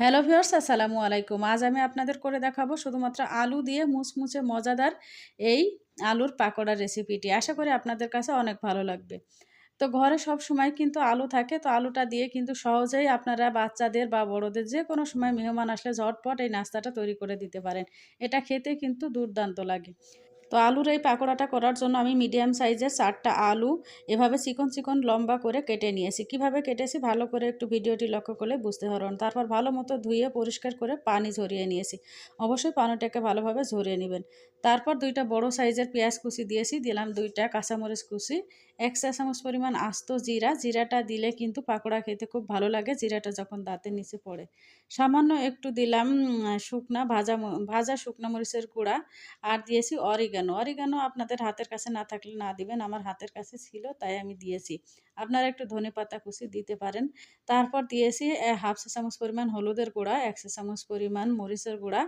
Hello viewers, আসসালামু আলাইকুম। আজ আমি আপনাদের করে দেখাবো শুধুমাত্র আলু দিয়ে মুচমুচে মজাদার এই আলুর পাকোড়া রেসিপিটি। আশা করি আপনাদের কাছে অনেক ভালো লাগবে। তো ঘরে সব সময় কিন্তু আলু থাকে, তো আলুটা দিয়ে কিন্তু সহজেই আপনারা বাচ্চাদের বা বড়দের যে কোনো সময় মেহমান আসলে ঝটপট এই নাস্তাটা তৈরি করে দিতে পারেন। এটা খেতে কিন্তু দুর্দান্ত লাগে। তো আলুর এই পাকোড়াটা করার জন্য আমি মিডিয়াম সাইজের চারটা আলু এভাবে চিকন চিকন লম্বা করে কেটে নিয়েছি। কীভাবে কেটেছি? ভালো করে একটু ভিডিওটি লক্ষ্য করলে বুঝতে পারবেন। তারপর ভালো মতো ধুয়ে পরিষ্কার করে পানি ঝরিয়ে নিয়েছি। অবশ্যই পানিটাকে ভালোভাবে ঝরিয়ে নেবেন। তারপর দুইটা বড় সাইজের পেঁয়াজ কুচি দিয়েছি। দিলাম দুইটা কাঁচামরিচ কুচি, এক চা চামচ পরিমাণ আস্ত জিরা। জিরাটা দিলে কিন্তু পাকোড়া খেতে খুব ভালো লাগে। জিরাটা যখন দাঁতের নিচে পড়ে। সামান্য একটু দিলাম শুকনা ভাজা ভাজা শুকনা মরিচের গুঁড়া। আর দিয়েছি অরিগানো অরিগানো আপনাদের হাতের কাছে না থাকলে না দিবেন? আমার হাতের কাছে ছিল, তাই আমি দিয়েছি। আপনারা একটু ধনে পাতা কুচি দিতে পারেন। তারপর দিয়েছি হাফ চা চামচ পরিমাণ হলুদের গুঁড়া, এক চা চামচ পরিমাণ মরিচের গুঁড়া,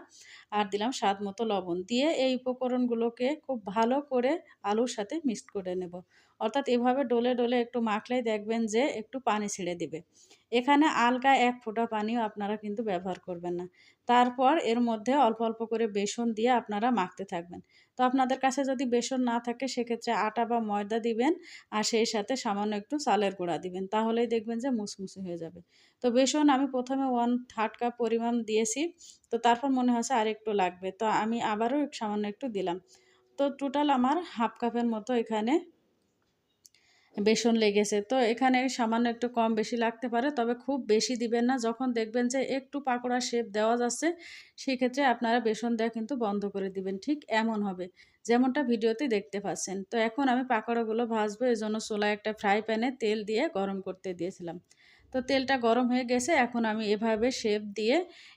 আর দিলাম স্বাদ মতো লবণ। দিয়ে এই উপকরণগুলোকে খুব ভালো করে আলুর সাথে মিক্সড করে নেব। অর্থাৎ এভাবে ডলে ডলে একটু মাখলেই দেখবেন যে একটু পানি ছেড়ে দিবে। এখানে আলগা এক ফোঁটা পানিও আপনারা কিন্তু ব্যবহার করবেন না। তারপর এর মধ্যে অল্প অল্প করে বেসন দিয়ে আপনারা মাখতে থাকবেন। তো আপনাদের কাছে যদি বেসন না থাকে, সেক্ষেত্রে আটা বা ময়দা দিবেন আর সেই সাথে সামান্য একটু চালের গুঁড়া দিবেন। তাহলেই দেখবেন যে মুসমুসে হয়ে যাবে। তো বেসন আমি প্রথমে ওয়ান থার্ড কাপ পরিমাণ দিয়েছি। তো তারপর মনে হচ্ছে আর একটু লাগবে। তো আমি আবারও সামান্য একটু দিলাম। তো টোটাল আমার হাফ কাপের মতো এখানে বেসন লেগেছে। তো এখানে সামান্য একটু কম বেশি লাগতে পারে, তবে খুব বেশি দিবেন না। যখন দেখবেন যে একটু পাকোড়া শেপ দেওয়া যাচ্ছে সেক্ষেত্রে আপনারা বেসন দেওয়া কিন্তু বন্ধ করে দিবেন। ঠিক এমন হবে, যেমনটা ভিডিওতে দেখতে পাচ্ছেন। তো এখন আমি পাকোড়াগুলো ভাজবো জন্য চোলায় একটা ফ্রাই প্যানে তেল দিয়ে গরম করতে দিয়েছিলাম। তো তেলটা গরম হয়ে গেছে, এখন আমি এভাবে শেপ দিয়ে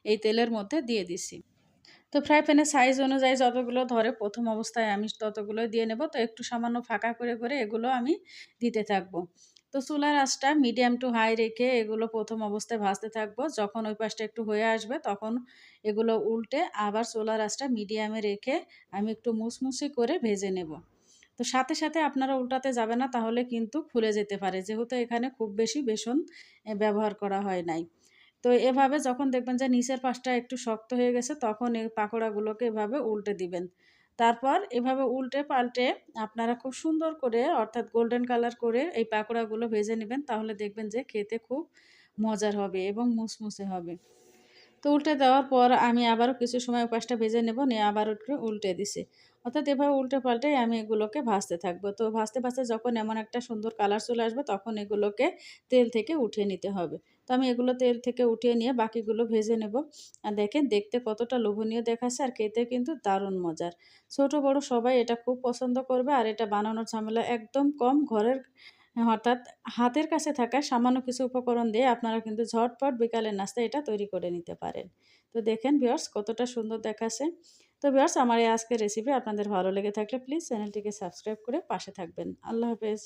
এই তেলের মধ্যে দিয়ে দিছি। তো ফ্রাই প্যানের সাইজ অনুযায়ী যতগুলো ধরে প্রথম অবস্থায় আমি ততগুলো দিয়ে নেব। তো একটু সামান্য ফাঁকা করে করে এগুলো আমি দিতে থাকব। তো চুলার আঁচটা মিডিয়াম টু হাই রেখে এগুলো প্রথম অবস্থায় ভাজতে থাকব। যখন ওই পাশটা একটু হয়ে আসবে তখন এগুলো উল্টে আবার চুলার আঁচটা মিডিয়ামে রেখে আমি একটু মুসমুসি করে ভেজে নেব। তো সাথে সাথে আপনারা উল্টাতে যাবে না, তাহলে কিন্তু ফুলে যেতে পারে। যেহেতু এখানে খুব বেশি বেসন ব্যবহার করা হয় নাই। তো এভাবে যখন দেখবেন যে নিচের পাশটা একটু শক্ত হয়ে গেছে, তখন এই পাকোড়াগুলোকে এভাবে উল্টে দিবেন। তারপর এভাবে উল্টে পাল্টে আপনারা খুব সুন্দর করে, অর্থাৎ গোল্ডেন কালার করে এই পাকোড়াগুলো ভেজে নেবেন, তাহলে দেখবেন যে খেতে খুব মজার হবে এবং মুসমুসে হবে। তো উল্টে দেওয়ার পর আমি আবারও কিছু সময় পাশটা ভেজে নেব, নিয়ে আবার উল্টে দিছি। অর্থাৎ এভাবে উল্টে পাল্টে আমি এগুলোকে ভাজতে থাকব। তো ভাজতে ভাজতে যখন এমন একটা সুন্দর কালার চলে আসবে, তখন এগুলোকে তেল থেকে উঠিয়ে নিতে হবে। তো আমি এগুলো তেল থেকে উঠিয়ে নিয়ে বাকিগুলো ভেজে নেব। আর দেখেন, দেখতে কতটা লোভনীয় দেখাচ্ছে আর খেতে কিন্তু দারুণ মজার। ছোট, বড় সবাই এটা খুব পছন্দ করবে আর এটা বানানোর ঝামেলা একদম কম। ঘরের, অর্থাৎ হাতের কাছে থাকা সামান্য কিছু উপকরণ দিয়ে আপনারা কিন্তু ঝটপট বিকালের নাস্তা এটা তৈরি করে নিতে পারেন। তো দেখেন ভিওর্স কতটা সুন্দর দেখাচ্ছে। তো বিয়ার্স আমার এই আজকের রেসিপি আপনাদের ভালো লেগে থাকলে প্লিজ চ্যানেলটিকে সাবস্ক্রাইব করে পাশে থাকবেন। আল্লাহ হাফেজ।